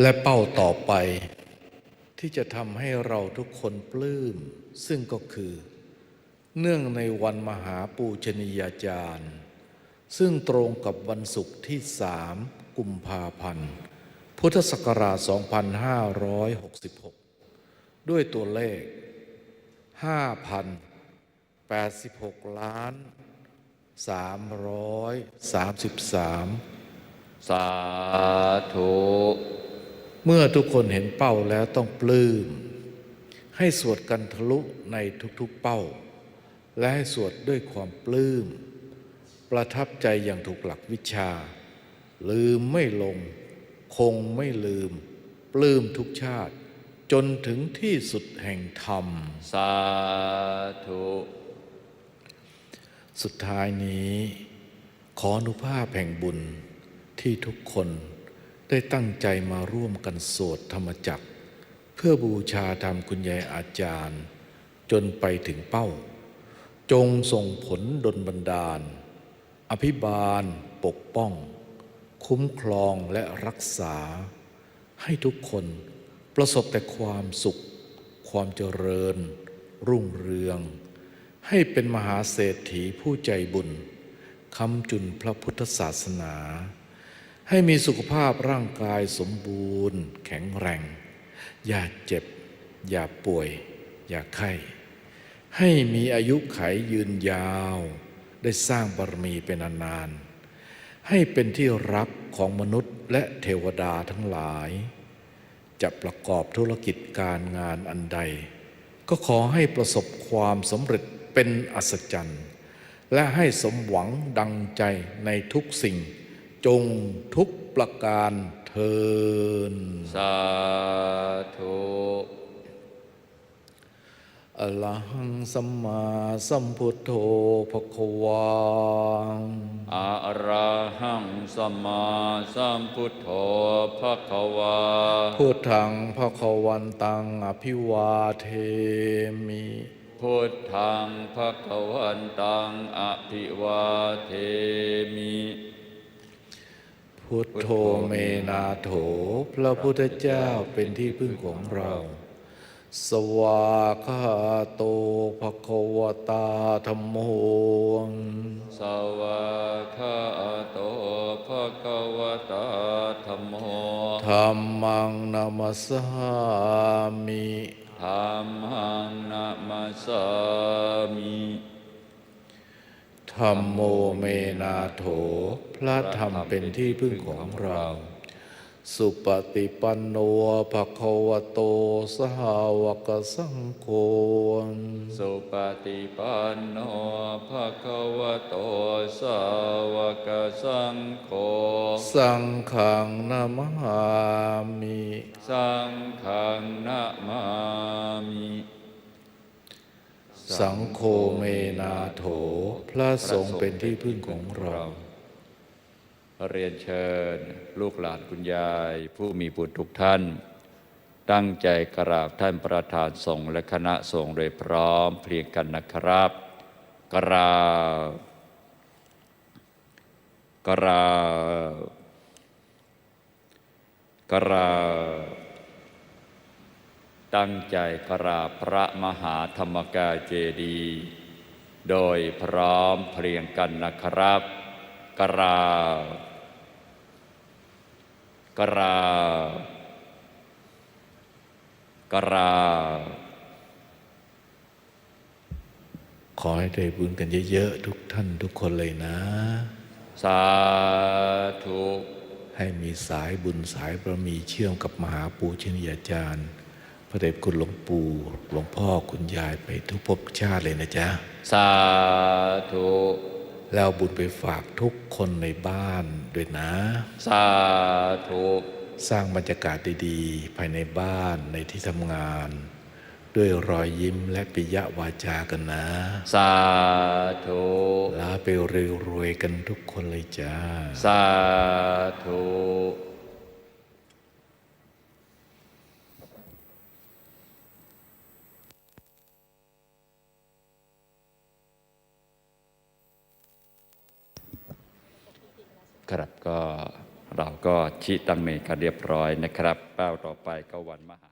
และเป้าต่อไป ที่จะทำให้เราทุกคนปลื้ม ซึ่งก็คือ เนื่องในวันมหาปูชนียาจารย์ ซึ่งตรงกับวันศุกร์ที่สามกุมภาพันธ์ พุทธศักราช 2566 ด้วยตัวเลข 5,086 ล้าน 333 สาธุ เมื่อทุกคนเห็นเป้าแล้วต้องปลื้ม ให้สวดกันทะลุในทุกๆเป้า และให้สวดด้วยความปลื้ม ประทับใจอย่างถูกหลักวิชา ลืมไม่ลง คงไม่ลืม ปลื้มทุกชาติ จนถึงที่สุดแห่งธรรม สาธุ สุดท้ายนี้ ขออนุภาพแห่งบุญที่ทุกคน ได้ตั้งใจมาร่วมกันสวดธรรมจักร เพื่อบูชาธรรมคุณยายอาจารย์ จนไปถึงเป้า จงส่งผลดลบันดาล อภิบาล ปกป้อง คุ้มครองและรักษา ให้ทุกคนประสบแต่ความสุข ความเจริญ รุ่งเรือง ให้เป็นมหาเศรษฐีผู้ใจบุญคำจุนพระพุทธศาสนา ให้มีสุขภาพร่างกายสมบูรณ์ แข็งแรง อย่าเจ็บ อย่าป่วย อย่าไข้ ให้มีอายุไขยืนยาว ได้สร้างบารมีเป็นนานๆให้เป็นที่รักของมนุษย์และเทวดาทั้งหลาย จะประกอบธุรกิจการงานอันใด ก็ขอให้ประสบความสำเร็จเป็นอัศจรรย์ และให้สมหวังดังใจในทุกสิ่ง จงทุกประการเทินสาธุอรหังสัมมาสัมพุทโธภควาอะระหังสัมมาสัมพุทโธภะคะวาพุทธังภควันตังอภิวาเทมิพุทธังภะคะวันตังอภิวาเทมิ พุทโธเมนาโถ พระพุทธเจ้าเป็นที่พึ่งของเรา สวากขาโตภควตาธรรมโมสวากขาโตภะคะวะตาธัมโมธรรมังนามัสสามิธัมมังนะมัสสามิ ธรรมโมเมนาโถ พระธรรมเป็นที่พึ่งของเรา สุปฏิปันโนภควโต สหาวกสังโฆ สุปฏิปันโนภะคะวะโตสาวกสังโฆ สังฆังนามามิ สังฆังนะมามิ สังโฆเมนาโถ พระสงฆ์เป็นที่พึ่งของเรา เรียนเชิญ ลูกหลานคุณยาย ผู้มีบุตรทุกท่าน ตั้งใจกราบท่านประธานสงฆ์และคณะสงฆ์โดยพร้อมเพรียงกันนะครับ กราบกราบกราบ ตั้งใจกราบพระมหาธรรมกายเจดีย์โดยพร้อมเพรียงกันนะครับ กราบกราบกราบขอให้ได้บุญกันเยอะๆทุกท่านทุกคนเลยนะ สาธุให้มีสายบุญสายบารมีเชื่อมกับมหาปูชนียาจารย์ พระเดชคุณหลวงปู่หลวงพ่อคุณยายไปทุกภพชาติเลยนะจ๊ะ สาธุ แล้วเอาบุญไปฝากทุกคนในบ้านด้วยนะ สาธุ สร้างบรรยากาศดีๆ ภายในบ้านในที่ทำงาน ด้วยรอยยิ้มและปิยวาจากันนะ สาธุลาไปรวยๆกันทุกคนเลยจ้า สาธุ ครับก็เราก็ชี้ตั้งเมกันเรียบร้อยนะครับ เป้าต่อไปก็วันมหา